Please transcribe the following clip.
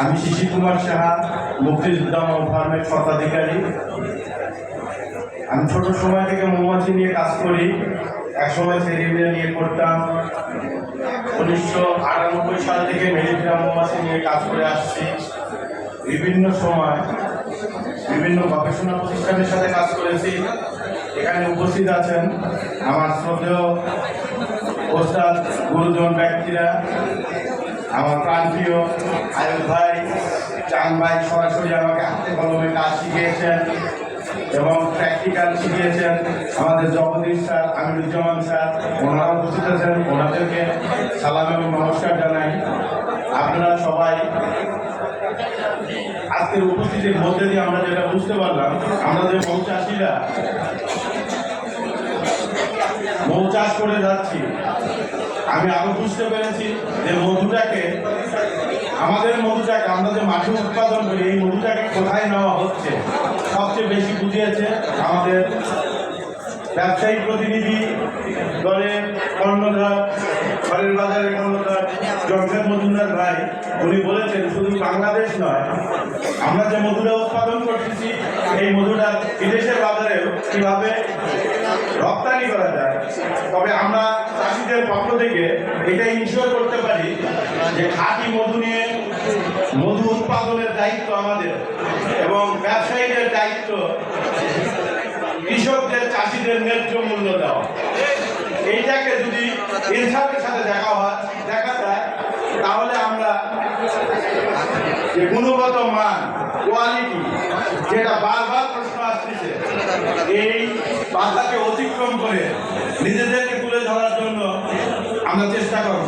আমি শিশির কুমার সাহা মুক্তিযোদ্ধা ফার্মের স্বত্বাধিকারী। আমি ছোট সময় থেকে মৌমাছি নিয়ে কাজ করি। এক সময় সেরিমিয়া নিয়ে করতাম উনিশশো আটানব্বই সাল থেকে মেরিগ্রাম মৌমাছি নিয়ে কাজ করে আসছি। বিভিন্ন সময় বিভিন্ন গবেষণা প্রতিষ্ঠানের সাথে কাজ করেছি। এখানে উপস্থিত আছেন আমার শ্রদ্ধেয় ওস্তাদ গুরুজন ব্যক্তিরা। আমার প্রান্তীয় আয়ুব ভাই চান ভাই সরাসরি আমাকে হাতে কলমে কাজ শিখিয়েছেন এবং প্র্যাকটিক্যাল শিখিয়েছেন। আমাদের জগদীশ স্যার, আমিরুজ্জামান স্যার ওনারা উপস্থিত আছেন। ওনাদেরকে সালাম এবং নমস্কার জানাই। আপনারা সবাই আজকের উপস্থিতির মধ্যে দিয়ে আমরা যেটা বুঝতে পারলাম আমরা যে মৌ চাষ করে যাচ্ছি। আমি আরও বুঝতে পেরেছি যে মধুটাকে, আমাদের মধুটাকে, আমরা যে মাঠে উৎপাদন করি, এই মধুটাকে কোথায় নেওয়া হচ্ছে? সবচেয়ে বেশি বুঝিয়েছে আমাদের ব্যবসায়িক প্রতিনিধি দলের কর্ণধার, ঘরের বাজারের কর্ণধার জমশেদ মজুমদার ভাই, উনি বলেছেন, শুধু বাংলাদেশ নয়, আমরা যে মধুটা উৎপাদন করতেছি, এই মধুটা বিদেশের বাজারেও কীভাবে রপ্তানি করা যায়? তবে চাষিদের পক্ষ থেকে এটা ইনশিওর করতে পারি যে খাঁটি মধু নিয়ে মধু উৎপাদনের দায়িত্ব আমাদের এবং ব্যবসায়ীদের দায়িত্ব কৃষকদের, চাষিদের ন্যায্য মূল্য দেওয়া। এইটাকে যদি ইনসাফের সাথে দেখা হয়, দেখা যায়, তাহলে আমরা যে গুণগত মান কোয়ালিটি যেটা বারবার প্রশ্ন আসতেছে, এই বাধাকে অতিক্রম করে নিজেদেরকে আমরা চেষ্টা করব